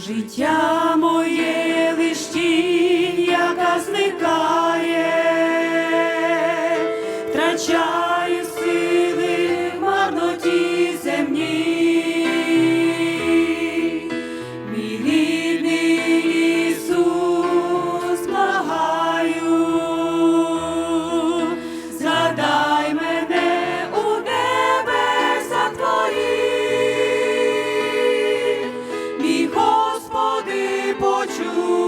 життя моє. Господи,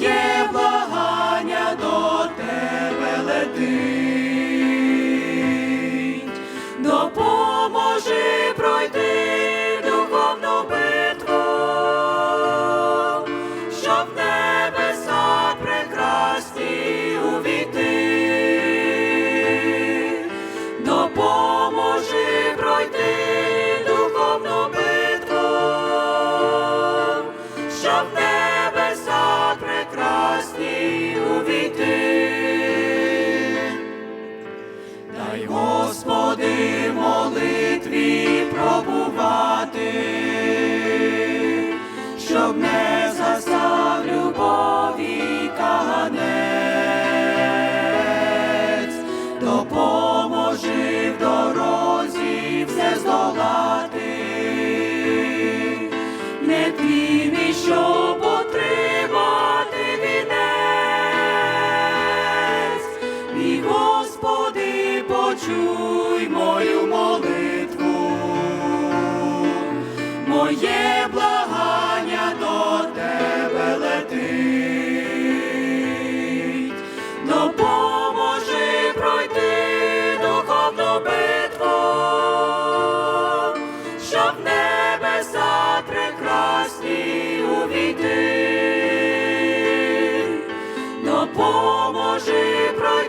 моє Дай, Господи, молитві пробувати, щоб не застав любові каганець, допоможи в дорозі все здолати. не твій почуй мою молитву, моє благання до тебе летить, допоможи пройти духовну битву, щоб небеса прекрасні увійти, допоможи пройти.